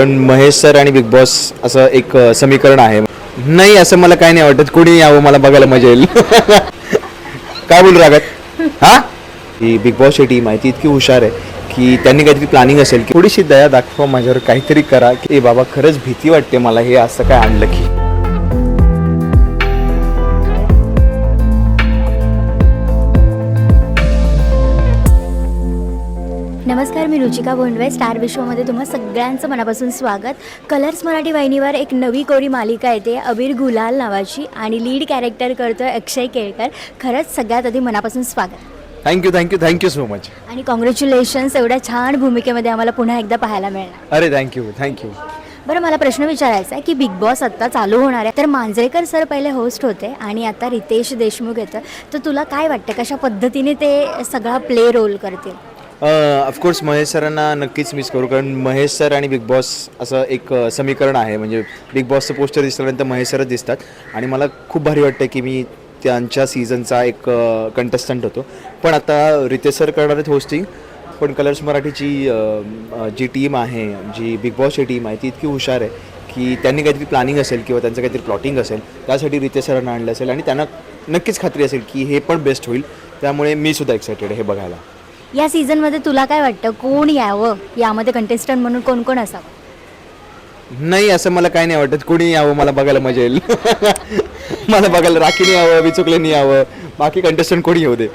पण महेश सर आणि Bigg Boss असं एक समीकरण आहे. नाही असं मला काही नाही वाटत. कोणी यावं मला बघायला मजा येईल. काय बोलू रागत? हा? ही बिग बॉसची टीम आहे ती इतकी हुशार आहे की त्यांनी काहीतरी प्लॅनिंग असेल की थोडीशी दया दाखवा माझ्यावर काहीतरी करा की ए बाबा खरंच भीती वाटते मला हे असं काय आणलं की. नमस्कार मी रुचिका बोंडवे. स्टार विश्वमध्ये तुम्हा सगळ्यांचं मनापासून स्वागत. कलर्स मराठी वाहिनीवर एक नवी कोरी मालिका येते अबीर गुलाल नावाची आणि लीड कॅरेक्टर करतोय अक्षय केळकर. खरंच सगळ्यात आधी मनापासून स्वागत. Thank you thank you thank you so much आणि कॉंग्रॅच्युलेशन्स एवढ्या छान भूमिकेमध्ये आम्हाला पुन्हा एकदा पाहायला मिळणार अरे थँक्यू थँक्यू बरं मला प्रश्न विचारायचा आहे की बिग बॉस आत्ता चालू होणार आहे. तर मांजरेकर सर पहिले होस्ट होते आणि आता रितेश देशमुख येतं तर तुला काय वाटतं कशा पद्धतीने ते सगळा प्ले रोल करतील? ऑफकोर्स महेश सरांना नक्कीच मिस करू कारण महेश सर आणि बिग बॉस असं एक समीकरण आहे. म्हणजे बिग बॉसचं पोस्टर दिसल्यानंतर महेश सरच दिसतात. आणि मला खूप भारी वाटतं की मी त्यांच्या सीझनचा एक कंटेस्टंट होतो. पण आता रितेश सर करणार आहेत होस्टिंग पण कलर्स मराठीची जी टीम आहे जी बिग बॉसची टीम आहे ती इतकी हुशार आहे की त्यांनी काहीतरी प्लॅनिंग असेल किंवा त्यांचं काहीतरी प्लॉटिंग असेल त्यासाठी रितेश सरांना आणलं असेल. आणि त्यांना नक्कीच खात्री असेल की हे पण बेस्ट होईल. त्यामुळे मी सुद्धा एक्सायटेड आहे हे बघायला. या सीझनमध्ये तुला काय वाटतं? कोण यावं? यामध्ये कंटेस्टंट म्हणून कोण कोण असावं? नाही असं मला काही नाही वाटत. कोणी यावं? मला बघायला मजा येईल. मला बघायला राखीने यावं विचुकलेनी यावं. बाकी कंटेस्टंट कोणी येऊ दे.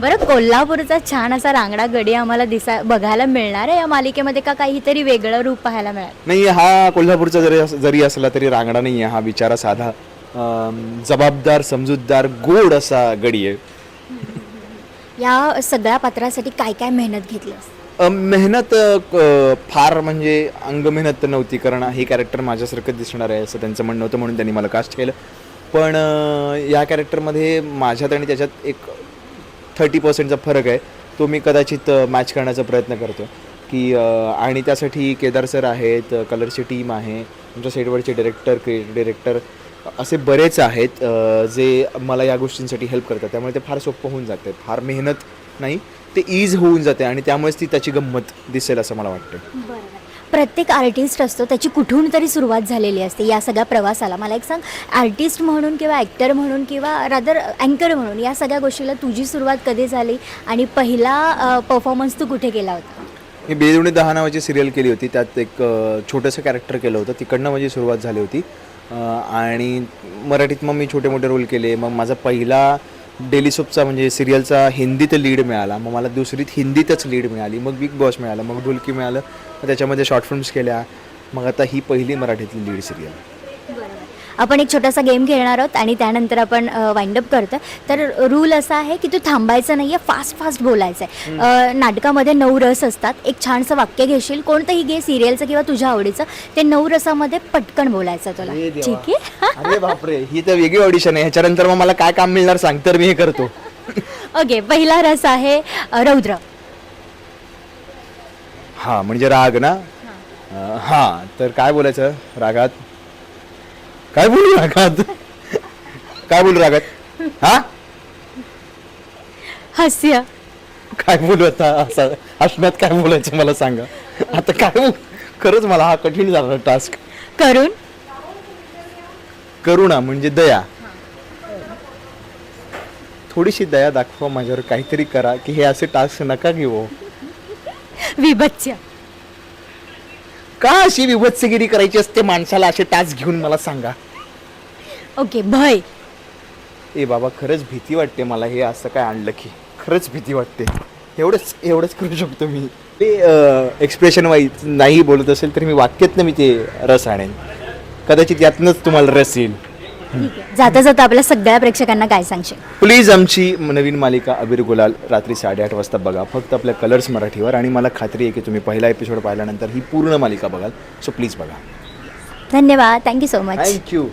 बरं कोल्हापूरचा छान असा रांगडा गडी आम्हाला दिसा बघायला मिळणार आहे या मालिकेमध्ये का काहीतरी वेगळं रूप पाहायला मिळाल? नाही हा कोल्हापूरचा जरी अस- जरी असला तरी रांगडा नाही आहे हा बिचारा साधा जबाबदार समजूतदार गोड असा गडी आहे. या सगळ्या पात्रासाठी काय काय मेहनत घेतलीस मेहनत क- फार म्हणजे अंग मेहनत नव्हती कारण. हे कॅरेक्टर माझ्यासारखं दिसणार आहे असं त्यांचं म्हणणं होतं म्हणून त्यांनी मला कास्ट केलं. पण अं, या कॅरेक्टरमध्ये माझ्यात आणि त्याच्यात एक थर्टी पर्सेंटचा फरक आहे. तो मी कदाचित मॅच करण्याचा प्रयत्न करतो. की अं, आणि त्यासाठी केदार सर आहेत कलरची टीम आहे. आमच्या सेटवरचे डिरेक्टर क्रिएटिव्ह डिरेक्टर असे बरेच आहेत जे मला या गोष्टींसाठी हेल्प करतात. त्यामुळे ते फार सोपं होऊन जाते. फार मेहनत नाही ते इज होऊन जाते आणि त्यामुळेच ती त्याची गंमत दिसेल असं मला वाटतं प्रत्येक आर्टिस्ट असतो त्याची कुठून तरी सुरुवात झालेली असते. या सगळ्या प्रवासाला मला एक सांग आर्टिस्ट म्हणून किंवा ॲक्टर म्हणून किंवा रादर अँकर म्हणून या सगळ्या गोष्टीला तुझी सुरुवात कधी झाली आणि पहिला परफॉर्मन्स तू कुठे केला होता? मी बेदुणी दहा नावाची सिरियल केली होती. त्यात एक छोटंसं कॅरेक्टर केलं होतं. तिकडनं माझी सुरुवात झाली होती. आणि मराठीत मग मी छोटे मोठे रोल केले. मग माझा पहिला डेली सोपचा म्हणजे सिरियलचा हिंदीत लीड मिळाला. मग मला दुसरीत हिंदीतच लीड मिळाली. मग बिग बॉस मिळालं. मग ढोलकी मिळालं. मग त्याच्यामध्ये शॉर्ट फिल्म्स केल्या. मग आता ही पहिली मराठीतली लीड सिरियल. आपण एक छोटासा गेम खेळणार आहोत आणि त्यानंतर आपण वाइंडअप करतो. तर रूल असा आहे की तू थांबायचं नाही आहे फास्ट फास्ट बोलायचं आहे नाटकामध्ये नऊ रस असतात. एक छानसं वाक्य घेशील कोणतंही घे सिरियलचं किंवा तुझ्या आवडीचं ते नऊ रसामध्ये पटकन बोलायचं तुला. ठीक आहे? अरे बापरे ही तर वेगळी ऑडिशन आहे. ह्याच्यानंतर मग मला काय काम मिळणार सांग तर मी हे करतो. ओके पहिला रस आहे रौद्र. हा म्हणजे राग ना? हा तर काय बोलायचं रागात? काय बोलू रागात? काय बोलू रागात? हा? हास्य. काय बोलू आता? असं हसण्यात काय बोलायचं मला सांगा. आता काय बोल- खरंच मला हा कठीण झाला टास्क करून करुणा म्हणजे दया. थोडीशी दया दाखवा माझ्यावर. काहीतरी करा की हे असे टास्क नका घेऊ. विभत्स्य का अशी विभत्सगिरी करायची असते माणसाला? असे टास्क घेऊन मला सांगा. ओके भय. ए बाबा खरंच भीती वाटते मला हे असं काय आणलं की. खरंच भीती वाटते. एवढंच एवढंच करू शकतो मी. ते एक्सप्रेशन वाईज नाही बोलत असेल तर मी वाक्यातनं मी ते रस आणेन. कदाचित यातनंच तुम्हाला रस येईल. जाता जाता आपल्या सगळ्या प्रेक्षकांना काय सांगशील? प्लीज आमची नवीन मालिका अबीर गुलाल रात्री साडेआठ वाजता बघा. फक्त आपल्या कलर्स मराठीवर आणि मला खात्री आहे की तुम्ही पहिला एपिसोड पाहिल्यानंतर ही पूर्ण मालिका बघाल. सो प्लीज बघा. धन्यवाद. Thank you so much thank you